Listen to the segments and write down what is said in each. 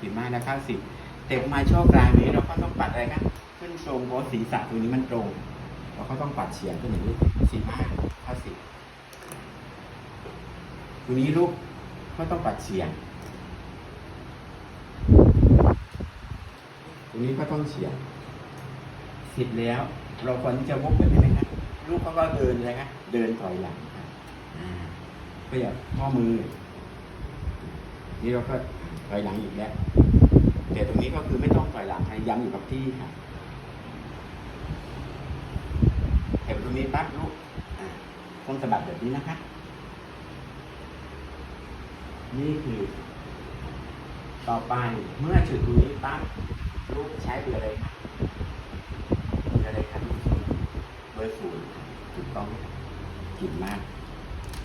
สิบห้าแล้วเข้าสิบเต็มมาช่วงกลางนี้เราก็ต้องปัดอะไรครับขึ้นตรงเพราะศีรษะตรงนี้มันตรง เราก็ต้องปัดเฉียงขึ้นอย่างนี้สิบห้าเข้าสิบตรงนี้ลูกก็ต้องปัดเฉียงตรงนี้ก็ต้องเฉียงเสร็จแล้ว เราควรที่จะวกไปเลยนะครับลูกเขาก็เดินเลยครับเดินถอยหลังครับอ่าก็อย่าข้อมือ นี่เราก็ถอยหลังอีกแล้วแต่ตรงนี้ก็คือไม่ต้องถอยหลังให้ย้ำอยู่กับที่ค่ะเห็นตรงนี้ปั๊บลูกต้องสะบัดแบบนี้นะคะ นี่คือ ต่อไปเมื่อจุดตรงนี้ปั๊บลูกใช้เบอร์อะไรครับเบอร์อะไรครับเบอร์ศูนย์ถูกต้องกิ่มาก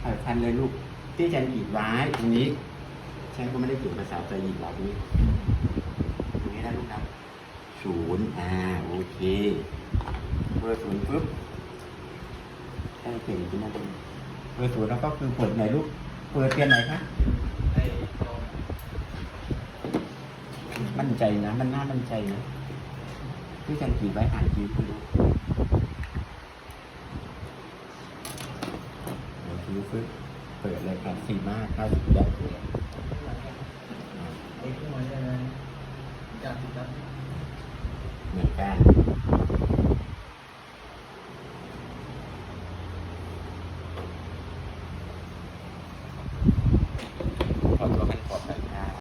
เอาทันเลยลูกที่อาจารย์กรีดไว้ตรงนี้ ฉันก็ไม่ได้เขียนภาษาไทยอีกหรอกนี้ตรงนี้นะลูกนะศูนย์อ่าโอเคเบอร์ศูนย์ปุ๊บให้เก่งขึ้นมาตรงนี้เบอร์ศูนย์แล้วก็คือเปิดไหนลูกเปิดเตียนไหนครับไอ้ตรงมั่นใจนะ มันน่ามั่นใจนะที่อาจารย์กรีดไว้อ่านคิวคุณดูอ่านคิวปุ๊บเปิดเลยครับสี่มากเก้าสิบแล้วไอ้ขึ้นมาได้ ไหมจา